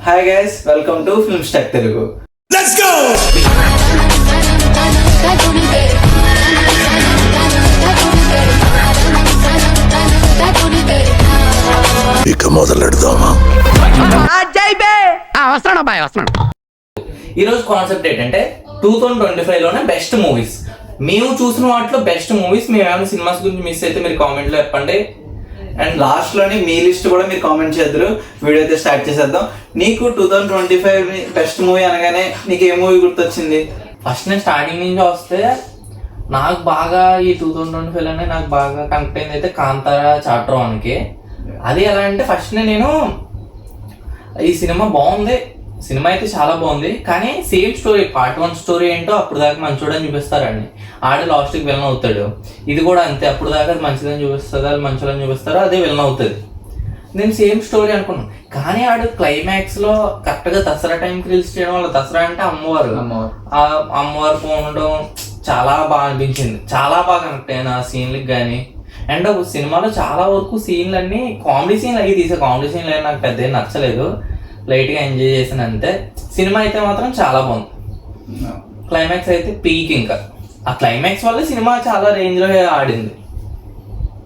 Hi guys welcome to film stack Telugu ఇక మొదలెడదామా? వస్తున్నాడు అబ్బాయి వస్తున్నాడు ఈ రోజు కాన్సెప్ట్ ఏంటంటే టూ థౌసండ్ ట్వంటీ ఫైవ్లోనే బెస్ట్ మూవీస్ మేము చూసిన వాటిలో బెస్ట్ మూవీస్ మేము ఏమైనా సినిమాస్ గురించి మిస్ అయితే మీరు కామెంట్లో చెప్పండి. అండ్ లాస్ట్లోని మీ లిస్ట్ కూడా మీరు కామెంట్ చేద్దరు. వీడియో అయితే స్టార్ట్ చేసేద్దాం. నీకు two thousand twenty five best movie అనగానే నీకు ఏ మూవీ గుర్తొచ్చింది? ఫస్ట్ నేను స్టార్టింగ్ నుంచి వస్తే నాకు బాగా ఈ టూ థౌసండ్ ట్వంటీ ఫైవ్లోనే నాకు బాగా కనెక్ట్ అయింది అయితే కాంతారా చాప్టర్ వన్కి అది ఎలా అంటే ఫస్ట్ నేను ఈ సినిమా బాగుంది. సినిమా అయితే చాలా బాగుంది. కానీ same story part one story ఏంటో అప్పుడు దాకా మంచోడని చూపిస్తారండి. ఆడు లాస్ట్కి విలన్ అవుతాడు. ఇది కూడా అంతే అప్పుడు దాకా అది మంచిదని చూపిస్తుంది అది మంచోడని చూపిస్తారు అదే విలన్ అవుతుంది. నేను సేమ్ స్టోరీ అనుకున్నాను. కానీ ఆడు క్లైమాక్స్లో కరెక్ట్గా దసరా టైంకి రిలీజ్ చేయడం వల్ల దసరా అంటే అమ్మవారు. ఆ అమ్మవారు పోనడం చాలా బాగా అనిపించింది. చాలా బాగా కనెక్ట్ అయిన ఆ సీన్లకు కానీ అండ్ సినిమాలో చాలా వరకు సీన్లు అన్ని కామెడీ సీన్లు అవి తీసే కామెడీ సీన్లు అవి నాకు పెద్ద నచ్చలేదు. లైట్గా ఎంజాయ్ చేసిన అంతే సినిమా అయితే మాత్రం చాలా బాగుంది. క్లైమాక్స్ అయితే పీక్ ఇంకా. ఆ క్లైమాక్స్ వల్ల సినిమా చాలా రేంజ్లో ఆడింది.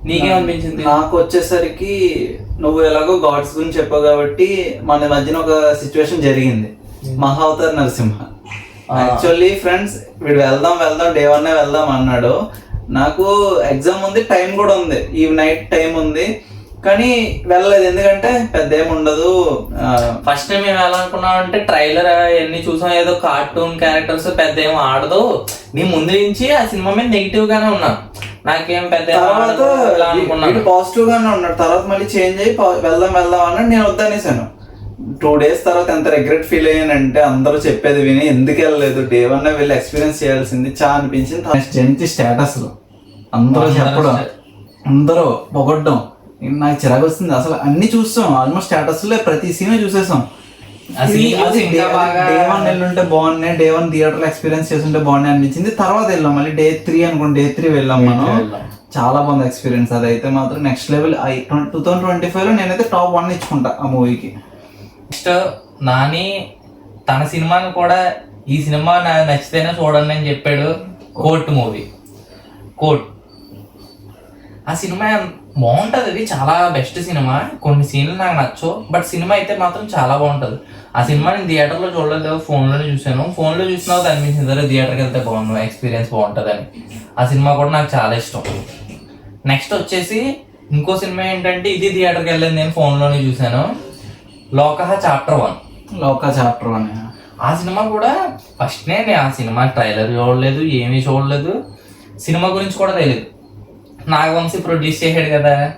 నీకేమనిపించింది నాకు వచ్చేసరికి నువ్వు ఎలాగో గాడ్స్ గురించి చెప్పావు కాబట్టి మన మధ్యన ఒక సిచ్యువేషన్ జరిగింది. మహావతార్ నరసింహ. యాక్చువల్లీ ఫ్రెండ్స్ వీడు వెళ్దాం వెళ్దాం డే వన్ వెళ్దాం అన్నాడు. నాకు ఎగ్జామ్ ఉంది టైం కూడా ఉంది. ఈ నైట్ టైం ఉంది. కానీ వెళ్ళలేదు. ఎందుకంటే పెద్ద ఏమి ఉండదు ఆ, ఫస్ట్ టైం మేము ఎలా అనుకున్నాం అంటే ట్రైలర్ అవన్నీ చూసాం. ఏదో కార్టూన్ క్యారెక్టర్స్ పెద్ద ఏం ఆడదు. నీ ముందు నుంచి ఆ సినిమా మీద నెగిటివ్ గానే ఉన్నా. నాకేం పెద్ద తర్వాత పాజిటివ్ గానే ఉన్నాడు. తర్వాత మళ్ళీ చేంజ్ అయ్యి వెళ్దాం వెళ్దాం అన్నాడు. నేను వద్దనేసాను. టూ డేస్ తర్వాత ఎంత రిగ్రెట్ ఫీల్ అయ్యానంటే అందరూ చెప్పేది విని ఎందుకు వెళ్ళలేదు? డే వన్ వెళ్ళి ఎక్స్పీరియన్స్ చేయాల్సింది. చా అనిపించింది. స్టేటస్ అందరూ చెప్పడం. అందరూ పొగడ్డం. నాకు చిరాకు వస్తుంది. అసలు అన్ని చూస్తాం. ఆల్మోస్ట్ స్టేటస్లో ప్రతి సీన్ చూసేసాం డే వన్ వెళ్ళుంటే బాగున్నాయి డే వన్ థియేటర్ ఎక్స్పీరియన్స్ చేస్తుంటే బాగున్నాయి అనిపించింది. తర్వాత వెళ్ళాం. మళ్ళీ డే త్రీ అనుకోండి డే త్రీ వెళ్ళాం మనం. చాలా బాగుంది ఎక్స్పీరియన్స్ అదైతే మాత్రం next level two thousand twenty ఫైవ్లో నేనైతే టాప్ వన్ ఇచ్చుకుంటా ఆ మూవీకి నెక్స్ట్ నాని తన సినిమాని కూడా ఈ సినిమా నచ్చితేనే చూడండి అని చెప్పాడు. కోర్ట్ మూవీ కోర్ట్ ఆ సినిమా బాగుంటది. అది చాలా బెస్ట్ సినిమా. కొన్ని సీన్లు నాకు నచ్చవు బట్ సినిమా అయితే మాత్రం చాలా బాగుంటది. ఆ సినిమా నేను థియేటర్లో చూడలేదు ఫోన్లోనే చూశాను. ఫోన్లో చూసిన అనిపించింది అరే థియేటర్కి వెళ్తే బాగుండు ఎక్స్పీరియన్స్ బాగుంటుంది అని ఆ సినిమా కూడా నాకు చాలా ఇష్టం. నెక్స్ట్ వచ్చేసి ఇంకో సినిమా ఏంటంటే ఇది థియేటర్కి వెళ్ళింది నేను ఫోన్లోనే చూశాను. Lokah chapter one Lokah chapter one ఆ సినిమా కూడా ఫస్ట్ నేను ఆ సినిమా ట్రైలర్ చూడలేదు ఏమీ చూడలేదు. సినిమా గురించి కూడా తెలియదు. నాగవంశీ ప్రొడ్యూస్ చేశాడు కదా.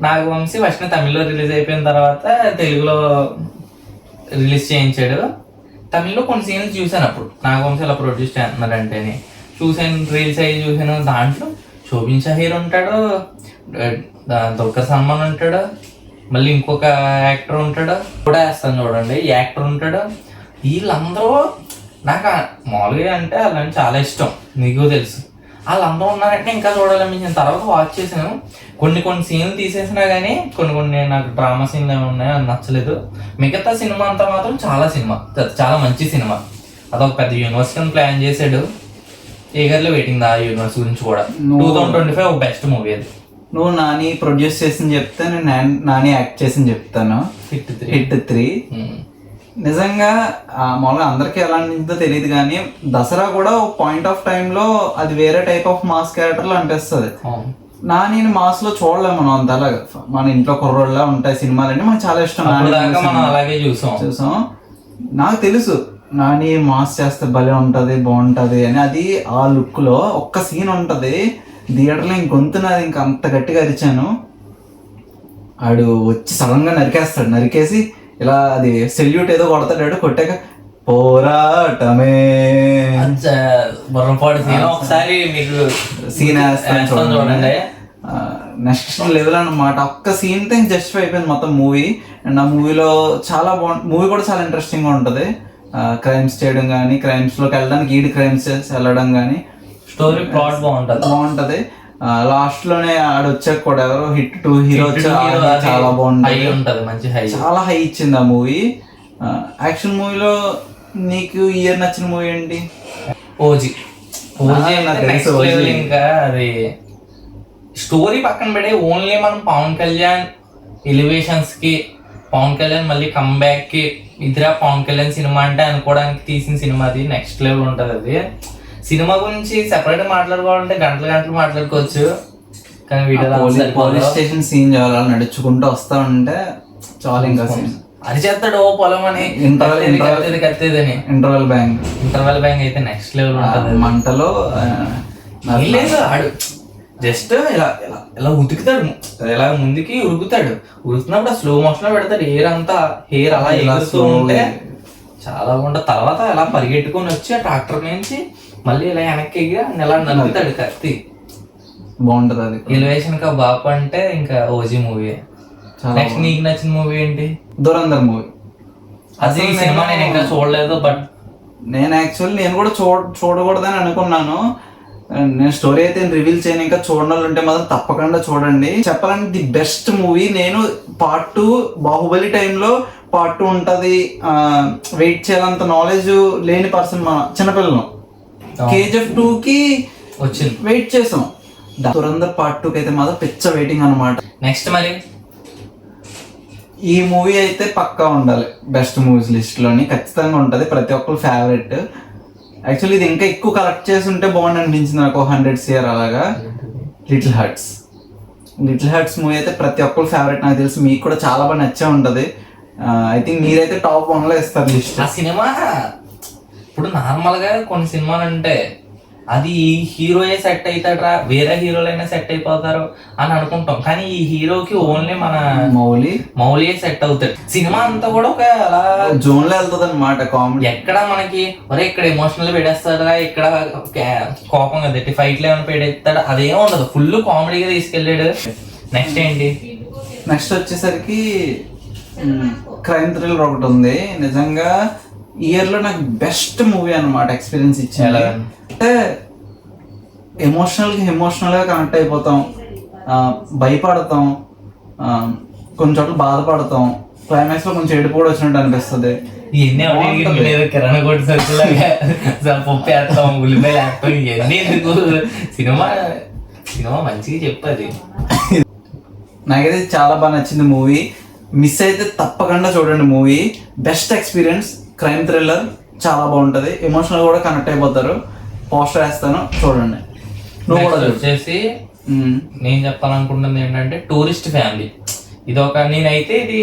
నాగవంశీ ఫస్ట్ తమిళ్ళో రిలీజ్ అయిపోయిన తర్వాత తెలుగులో రిలీజ్ చేయించాడు. తమిళ్ళో కొన్ని సీన్స్ చూశాను అప్పుడు. నాగవంశీ అలా ప్రొడ్యూస్ చేస్తున్నాడంటేనే. చూశాను రీల్స్ అయ్యి చూశాను. దాంట్లో శోభిన్ షహీర్ ఉంటాడు దుర్గా దుల్కర్ సల్మాన్ ఉంటాడు మళ్ళీ ఇంకొక యాక్టర్ ఉంటాడు. కూడా వేస్తాను చూడండి. ఈ యాక్టర్ ఉంటాడు. వీళ్ళందరూ నాకు మామూలుగా అంటే అలాంటి చాలా ఇష్టం. నీకు తెలుసు. వాళ్ళందరూ ఉన్నారంటే ఇంకా చూడాలనిపించిన తర్వాత వాచ్ చేసాను కొన్ని కొన్ని సీన్లు తీసేసినా కానీ కొన్ని కొన్ని నాకు డ్రామా సీన్లు ఏమి ఉన్నాయో అది నచ్చలేదు. మిగతా సినిమా అంతా మాత్రం చాలా సినిమా. చాలా మంచి సినిమా. అదొక పెద్ద యూనివర్సిటీని ప్లాన్ చేశాడు. ఈగర్లీ వెయిటింగ్ ఆ యూనివర్స్ గురించి కూడా. Two thousand twenty five best movie అది. నువ్వు నాని ప్రొడ్యూస్ చేసింది చెప్తే నేను నాన్- నాని యాక్ట్ చేసింది చెప్తాను. హిట్ త్రీ హిట్ త్రీ నిజంగా మామూలుగా అందరికీ ఎలా అనిపించిందో తెలియదు కానీ దసరా కూడా ఒక పాయింట్ ఆఫ్లో అది వేరే టైప్ ఆఫ్ మాస్ క్యారెక్టర్లో అనిపిస్తుంది. నాని మాస్లో చూడలేము మనం అంతలాగా. మన ఇంట్లో కుర్రోళ్ళ ఉంటాయి సినిమాలన్నీ మనకు చాలా ఇష్టం. అలాగే చూసాం. చూసాం. నాకు తెలుసు నాని మాస్ చేస్తే భలే ఉంటది బాగుంటది అని. అది ఆ లుక్లో ఒక్క సీన్ ఉంటది. థియేటర్లో ఇంకొంతు నాది ఇంకా అంత గట్టిగా అరిచాను. ఆడు వచ్చి సడన్గా నరికేస్తాడు. నరికేసి ఇలా అది సెల్యూట్ ఏదో కొడతాడు కొట్టాక పోరాటమే. సీన్ ఒకసారి మీకు సీన్ చూడండి. నెక్స్ట్ లెవెల్ అన్నమాట. ఒక్క సీన్తో జస్టిఫై అయిపోయింది మొత్తం మూవీ అండ్ ఆ మూవీలో చాలా బాగుంది మూవీ కూడా చాలా ఇంట్రెస్టింగ్గా ఉంటది. క్రైమ్స్ చేయడం కానీ క్రైమ్స్లోకి వెళ్ళడానికి ఈడ్ క్రైమ్స్ వెళ్ళడం కానీ స్టోరీ ప్లాట్ బాగుంటది. బాగుంటది. లాస్ట్లోనే ఆడ వచ్చాక కూడా ఎవరో? హిట్ టూ హీరో చాలా బాగుంటది. ఉంటది మంచి హై. చాలా హై ఇచ్చింది ఆ మూవీ. యాక్షన్ మూవీలో నీకు ఇయర్ నచ్చిన మూవీ ఏంటి? ఓజీ. ఓజీ ఇంకా అది స్టోరీ పక్కన పెట్టి ఓన్లీ మనం పవన్ కళ్యాణ్ ఎలివేషన్స్కి పవన్ కళ్యాణ్ మళ్ళీ కమ్బ్యాక్కి ఇదిరా పవన్ కళ్యాణ్ సినిమా అంటే అనుకోవడానికి తీసిన సినిమా అది. నెక్స్ట్ లెవెల్ ఉంటది అది. సినిమా గురించి సెపరేట్ మాట్లాడుకోవాలంటే గంటలు గంటలు మాట్లాడుకోవచ్చు. కానీ వీడియోలో అంత పోలీస్. స్టేషన్ సీన్ చాలా నడుచుకుంటూ వస్తా ఉంటే చాలా ఇంకా సీన్. అది చేస్తాడు ఓ పొలం అని Interval- కత్తేది, interval- కత్తేది కత్తేది అని ఇంటర్వెల్ బ్యాంక్ ఇంటర్వెల్ బ్యాంక్ అయితే నెక్స్ట్ లెవెల్ ఉంటది. మంటలో లేదు ఆడు జస్ట్ ఇలా ఇలా ఇలా ఉతుకుతాడు. ఇలా ముందుకి ఉరుకుతాడు. ఉరుకుతున్నప్పుడు స్లో మోషన్లో పెడతాడు. హెయిర్ అంతా హెయిర్ అలా ఇలా ఉంటే. చాలా బాగుంటుంది. తర్వాత ఇలా పరిగెట్టుకొని వచ్చి ఆ ట్రాక్టర్ నుంచి మళ్ళీ ఇలా వెనక్కి ఇలా నలుగుతాడు కత్తి. బాగుంటది అది ఎలివేషన్ కా బాపు అంటే ఇంకా ఓజీ మూవీ నెక్స్ట్ నీకు నచ్చిన మూవీ ఏంటి? దురందర్ మూవీ అది సినిమా నేను ఇంకా చూడలేదు బట్ నేను యాక్చువల్లీ నేను కూడా చూడ చూడకూడదని అనుకున్నాను. నేను స్టోరీ అయితే రివీల్ చేయను. ఇంకా చూడాలంటే మాత్రం తప్పకుండా చూడండి. చెప్పాలంటే ది బెస్ట్ మూవీ నేను పార్ట్ టూ బాహుబలి టైంలో పార్ట్ టూ ఉంటుంది. వెయిట్ చేయాలంత నాలెడ్జ్ లేని పర్సన్ మన చిన్నపిల్లలు. కేజీఎఫ్ టూ కి వచ్చింది. వెయిట్ చేసాం. దా- దురందర్ పార్ట్ టూకి అయితే మాత్రం పిచ్చ వెయిటింగ్ అనమాట నెక్స్ట్ మరి? ఈ మూవీ అయితే పక్కా ఉండాలి. బెస్ట్ మూవీస్ లిస్ట్లోని ఖచ్చితంగా ఉంటది. ప్రతి ఒక్కరు ఫేవరెట్ యాక్చువల్లీ ఇది ఇంకా ఎక్కువ కలెక్ట్ చేసి ఉంటే బాగుంది అనిపించింది నాకు. హండ్రెడ్ సియర్ అలాగా. Little hearts little hearts movie అయితే ప్రతి ఒక్కరు ఫేవరెట్ నాకు తెలిసి మీకు కూడా చాలా బాగా నచ్చే ఉంటది. ఐ థింక్ మీరైతే టాప్ వన్లో ఇస్తారు లిస్ట్ ఆ సినిమా? ఇప్పుడు నార్మల్గా కొన్ని సినిమాలు అంటే అది ఈ హీరోయే సెట్ అవుతాడరా వేరే హీరోలైనా సెట్ అయిపోతారు అని అనుకుంటాం. కానీ ఈ హీరోకి ఓన్లీ మన మౌలి మౌలియే సెట్ అవుతాడు. సినిమా అంతా కూడా ఒక అలా జోన్లో వెళ్తుంది అనమాట కామెడీ ఎక్కడ మనకి ఒరే ఇక్కడ ఎమోషనల్ పెడేస్తాడా ఇక్కడ కోపం కదా ఫైట్లో ఏమైనా పెడేస్తాడు అదేం ఉండదు. ఫుల్ కామెడీగా తీసుకెళ్ళాడు. నెక్స్ట్ ఏంటి? నెక్స్ట్ వచ్చేసరికి క్రైమ్ థ్రిల్లర్ ఒకటి ఉంది. నిజంగా ఇయర్లో నాకు బెస్ట్ మూవీ అన్నమాట ఎక్స్పీరియన్స్ ఇచ్చింది. ఎలా? అంటే ఎమోషనల్కి ఎమోషనల్గా కనెక్ట్ అయిపోతాం ఆ, భయపడతాం కొన్ని చోట్ల బాధపడతాం క్లైమాక్స్లో కొంచెం ఏడుపు కూడా వచ్చినట్టు అనిపిస్తుంది. ఇవన్నీ బాగుంటది. లేదు కిరాణా కొట్టు సరుకులాగా అసలు పప్పు వేస్తాం ఉల్లిపాయలు వేస్తాం ఇవన్నీ ఎందుకు? సినిమా సినిమా మంచిగా చెప్పది నాకైతే చాలా బాగా నచ్చింది మూవీ. మిస్ అయితే తప్పకుండా చూడండి movie. Best experience crime thriller చాలా బాగుంటది. ఎమోషనల్ కూడా కనెక్ట్ అయిపోతారు. పోస్టర్ వేస్తాను. చూడండి. నువ్వు కూడా చూడు. వచ్చేసి. నేను చెప్పాలనుకుంటుంది ఏంటంటే టూరిస్ట్ ఫ్యామిలీ ఇది ఒక నేనైతే ఇది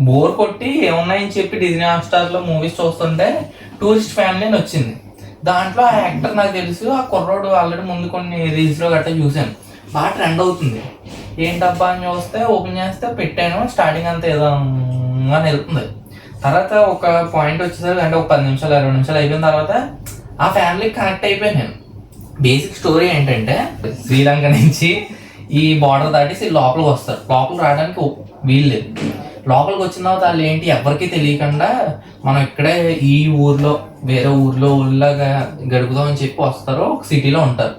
బోర్ కొట్టి ఏమున్నాయని చెప్పి డిజ్నీ హాట్స్టార్లో మూవీస్ చూస్తుంటే టూరిస్ట్ ఫ్యామిలీ అని వచ్చింది. దాంట్లో ఆ యాక్టర్ నాకు తెలుసు. ఆ కుర్రోడు ఆల్రెడీ ముందు కొన్ని రీల్స్లో గట్రా చూశాను. బాగా ట్రెండ్ అవుతుంది. ఏంటబ్బా అని చూస్తే ఓపెన్ చేస్తే పెట్టాను. స్టార్టింగ్ అంతా ఏదో అని వెళ్తుంది. తర్వాత ఒక పాయింట్ వచ్చేసరికి అంటే ఒక పది నిమిషాలు ఇరవై నిమిషాలు అయిపోయిన తర్వాత ఆ ఫ్యామిలీకి కనెక్ట్ అయిపోయాను నేను. బేసిక్ స్టోరీ ఏంటంటే శ్రీలంక నుంచి ఈ బార్డర్ దాటేసి లోపలికి వస్తారు. లోపలికి రావడానికి వీలు లేదు. లోపలికి వచ్చిన తర్వాత వాళ్ళు ఏంటి ఎవరికి తెలియకుండా మనం ఇక్కడే ఈ ఊర్లో వేరే ఊర్లో ఊళ్ళగా గడుపుదామని చెప్పి వస్తారు ఒక సిటీలో ఉంటారు.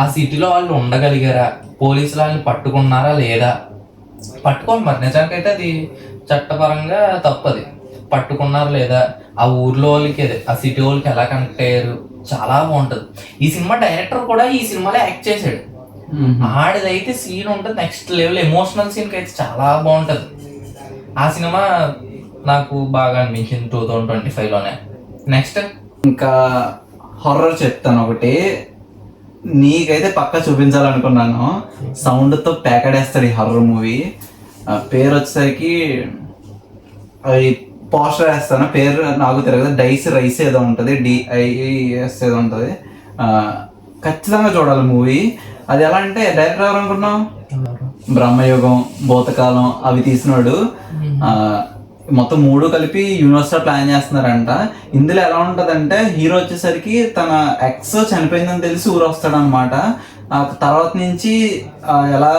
ఆ సిటీలో వాళ్ళు ఉండగలిగారా? పోలీసులు వాళ్ళని పట్టుకున్నారా లేదా? పట్టుకోండి మరి. నిజానికైతే అది చట్టపరంగా తప్పది. పట్టుకున్నారు లేదా? ఆ ఊర్లో వాళ్ళకి అదే, ఆ సిటీ వాళ్ళకి ఎలా కనెక్ట్ అయ్యారు? చాలా బాగుంటది. ఈ సినిమా డైరెక్టర్ కూడా ఈ సినిమాలో యాక్ట్ చేశాడు. ఆడిదైతే సీన్ ఉంటుంది నెక్స్ట్ లెవెల్ ఎమోషనల్ సీన్ అయితే చాలా బాగుంటది. ఆ సినిమా నాకు బాగా అనిపించింది టూ థౌజండ్ ట్వంటీ ఫైవ్లోనే. నెక్స్ట్ ఇంకా హర్రర్ చెప్తాను ఒకటి. నీకైతే పక్క చూపించాలనుకున్నాను. సౌండ్తో ప్యాకెడేస్తాడు ఈ హర్రర్ మూవీ పేరు వచ్చేసరికి అది పోస్టర్ వేస్తాను. పేరు నాకు తిరగదు డైస్ రైస్ ఏదో ఉంటుంది. డిఐఎస్ ఏదో ఉంటుంది. ఆ, ఖచ్చితంగా చూడాలి మూవీ. అది ఎలా అంటే డైరెక్టర్ ఎవరు అనుకున్నావు బ్రహ్మయుగం భూతకాలం అవి తీసినాడు. ఆ, మొత్తం మూడు కలిపి యూనివర్స్ ప్లాన్ చేస్తున్నారంట. ఇందులో ఎలా ఉంటదంటే హీరో వచ్చేసరికి తన ఎక్స్ చనిపోయిందని తెలిసి ఊరు వస్తాడు అనమాట తర్వాత నుంచి ఎలా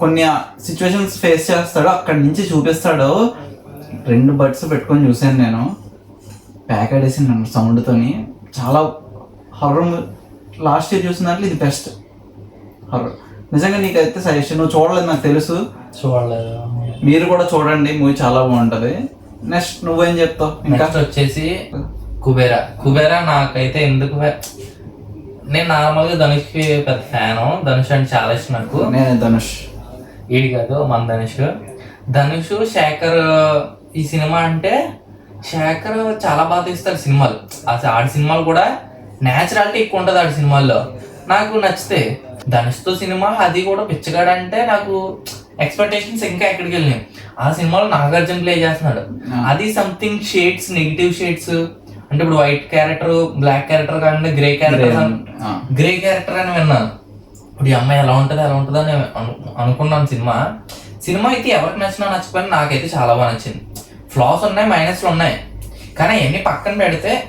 కొన్ని సిచ్యువేషన్స్ ఫేస్ చేస్తాడో అక్కడి నుంచి చూపిస్తాడు రెండు బడ్స్ పెట్టుకొని చూసాను నేను. ప్యాక్ ఆడేసి నన్ను సౌండ్తోని. చాలా హర్రర్ లాస్ట్ ఇయర్ చూసిన దాంట్లో ఇది బెస్ట్ హర్రర్ నిజంగా నీకైతే సజెషన్ నువ్వు చూడలేదు నాకు తెలుసు. చూడలేదు. మీరు కూడా చూడండి మూవీ చాలా బాగుంటది. నెక్స్ట్ నువ్వేం చెప్తావు? ఇంకా? వచ్చేసి కుబేరా. కుబేరా నాకైతే ఎందుకు నేను నార్మల్గా ధనుష్కి పెద్ద ఫ్యాను. ధనుష్ అంటే చాలా ఇష్టం నాకు. నేను ధనుష్. ఈడి కాదు మన ధనుష్. ధనుష్ శేఖర్ ఈ సినిమా అంటే శేఖర్ చాలా బాగా తీస్తాడు సినిమాలు. అసలు ఆడి సినిమాలు కూడా న్యాచురాలిటీ ఎక్కువ ఉంటుంది ఆడి సినిమాల్లో. నాకు నచ్చితే ధనుష్తో సినిమా అది కూడా పిచ్చగాడు అంటే నాకు ఎక్స్పెక్టేషన్స్ ఇంకా ఎక్కడికి వెళ్ళినాయి ఆ సినిమాలో నాగార్జున ప్లే చేస్తున్నాడు. అది సంథింగ్ షేడ్స్ నెగిటివ్ షేడ్స్ అంటే ఇప్పుడు వైట్ క్యారెక్టర్ బ్లాక్ క్యారెక్టర్ కాకుండా గ్రే క్యారెక్టర్. గ్రే క్యారెక్టర్ అని విన్నాను. ఇప్పుడు ఈ అమ్మాయి ఎలా ఉంటుంది ఎలా ఉంటుంది అని అను- అనుకున్నాను సినిమా. సినిమా అయితే ఎవరికి నచ్చినా నచ్చకపోయినా నాకైతే చాలా బాగా నచ్చింది. ఫ్లాస్ ఉన్నాయి మైనస్లు ఉన్నాయి. కానీ అవన్నీ పక్కన పెడితే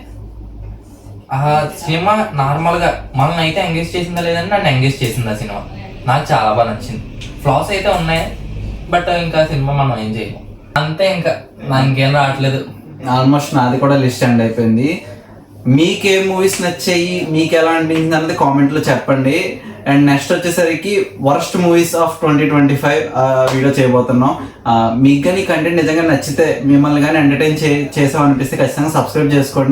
ఆ సినిమా నార్మల్గా మనల్ని అయితే ఎంగేజ్ చేసిందా లేదని నన్ను ఎంగేజ్ చేసింది ఆ సినిమా. నాకు చాలా బాగా నచ్చింది. ఫ్లాస్ అయితే ఉన్నాయి బట్ ఇంకా సినిమా మనం ఏం చేయలేం అంతే ఇంకా. నాకు ఇంకేం రావట్లేదు. ఆల్మోస్ట్ నాది కూడా లిస్ట్ ఎండ్ అయిపోయింది. మీకే మూవీస్ నచ్చాయి? మీకు ఎలా అనిపించింది అన్నది కామెంట్లో చెప్పండి. అండ్ నెక్స్ట్ వచ్చేసరికి worst movies of twenty twenty five video చేయబోతున్నాం. మీకు కానీ కంటెంట్ నిజంగా నచ్చితే మిమ్మల్ని కానీ ఎంటర్టైన్ చే చేసామనిపిస్తే ఖచ్చితంగా సబ్స్క్రైబ్ చేసుకోండి.